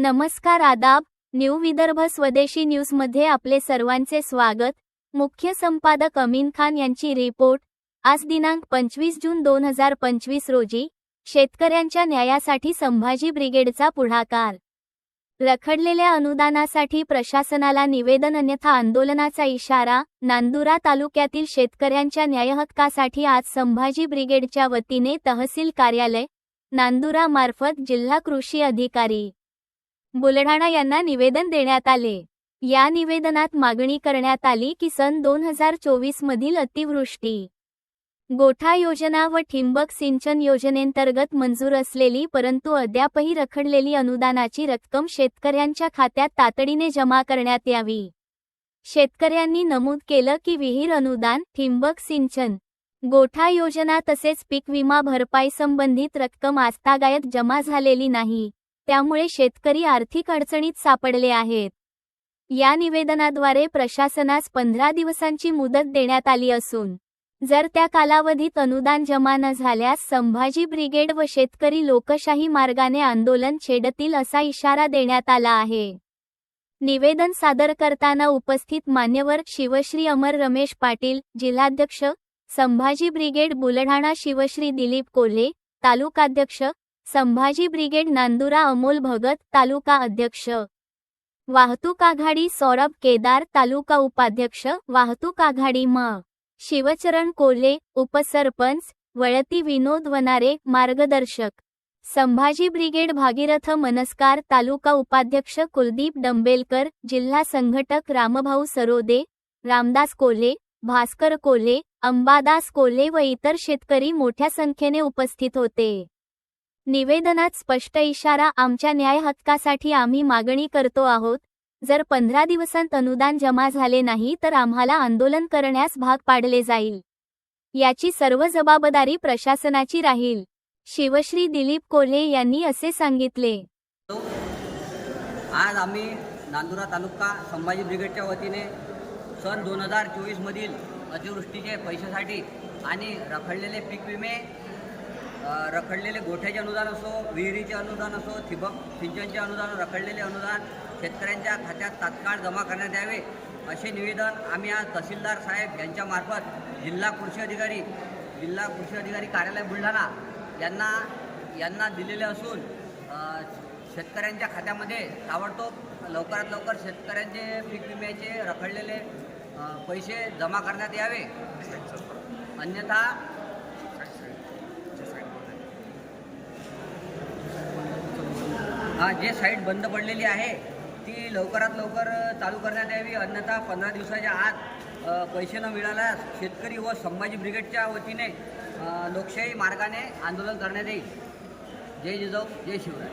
नमस्कार आदाब न्यू विदर्भ स्वदेशी न्यूजमध्ये आपले सर्वांचे स्वागत. मुख्य संपादक अमीन खान यांची रिपोर्ट. आज दिनांक पंचवीस जून दोन हजार पंचवीस रोजी शेतकऱ्यांच्या न्यायासाठी संभाजी ब्रिगेडचा पुढाकार. रखडलेल्या अनुदानासाठी प्रशासनाला निवेदन अन्यथा आंदोलनाचा इशारा नांदुरा तालुक्यातील शेतकऱ्यांच्या न्यायहक्कासाठी आज संभाजी ब्रिगेडच्या वतीने तहसील कार्यालय नांदुरा मार्फत जिल्हा कृषी अधिकारी. बुलढाणा यांना निवेदन देण्यात आले. या निवेदनात मागणी करण्यात आली की सन दोन हजार चोवीस मधील अतिवृष्टी गोठा योजना व ठिंबक सिंचन योजनेंतर्गत मंजूर असलेली परंतु अद्यापही रखडलेली अनुदानाची रक्कम शेतकऱ्यांच्या खात्यात तातडीने जमा करण्यात यावी. शेतकऱ्यांनी नमूद केलं की विहीर अनुदान ठिंबक सिंचन गोठा योजना तसेच पीक विमा भरपाई संबंधित रक्कम आस्थागायत जमा झालेली नाही. त्यामुळे शेतकरी आर्थिक अडचणीत सापडले आहेत. या निवेदनाद्वारे प्रशासनास पंधरा दिवसांची मुदत देण्यात आली असून जर त्या कालावधीत अनुदान जमा न झाल्यास संभाजी ब्रिगेड व शेतकरी लोकशाही मार्गाने आंदोलन छेडतील असा इशारा देण्यात आला आहे. निवेदन सादर करताना उपस्थित मान्यवर शिवश्री अमर रमेश पाटील जिल्हाध्यक्ष संभाजी ब्रिगेड बुलढाणा शिवश्री दिलीप कोल्हे तालुकाध्यक्ष संभाजी ब्रिगेड नांदुरा अमोल भगत तालुका अध्यक्ष. वाहतूक आघाडी सौरभ केदार तालुका उपाध्यक्ष. वाहतूक आघाडी म. शिवचरण कोल्हे उपसरपंच वळती विनोद वनारे मार्गदर्शक. संभाजी ब्रिगेड भागीरथ मनस्कार तालुका उपाध्यक्ष कुलदीप डंबेलकर जिल्हा संघटक रामभाऊ सरोदे रामदास कोल्हे भास्कर कोल्हे अंबादास कोल्हे व इतर शेतकरी मोठ्या संख्येने उपस्थित होते. निवेदनात स्पष्ट इशारा आमच्या न्याय हक्कासाठी आम्ही मागणी करतो आहोत. जर पंधरा दिवसांत अनुदान जमा झाले नाही तर आम्हाला आंदोलन करण्यास भाग पाडले जाईल. याची सर्व जबाबदारी प्रशासनाची राहील. शिवश्री दिलीप कोल्हे यांनी असे सांगितले. आज आम्ही नांदुरा तालुका संभाजी ब्रिगेडच्या वतीने सन दोन हजार चोवीसमधील अतिवृष्टीचे पैशासाठी आणि रखडलेले पीक विमे रखडलेले गोठ्याचे अनुदान असो विहिरीचे अनुदान असो ठिबक सिंचनचे अनुदान रखडलेले अनुदान शेतकऱ्यांच्या खात्यात तात्काळ जमा करण्यात यावे असे निवेदन आम्ही आज तहसीलदार साहेब यांच्यामार्फत जिल्हा कृषी अधिकारी जिल्हा कृषी अधिकारी कार्यालय बुलढाणा यांना यांना दिलेले असून शेतकऱ्यांच्या खात्यामध्ये ताबडतोब लवकरात लवकर शेतकऱ्यांचे पीक विम्याचे रखडलेले पैसे जमा करण्यात यावे. अन्यथा हा जे साईट बंद पडलेली आहे ती लवकरात लवकर चालू करण्यात यावी. अन्यथा पंधरा दिवसाच्या आत पैसे न मिळाल्यास शेतकरी व संभाजी ब्रिगेडच्या वतीने लोकशाही मार्गाने आंदोलन करण्यात येईल. जय जिजाऊ जय शिवराय.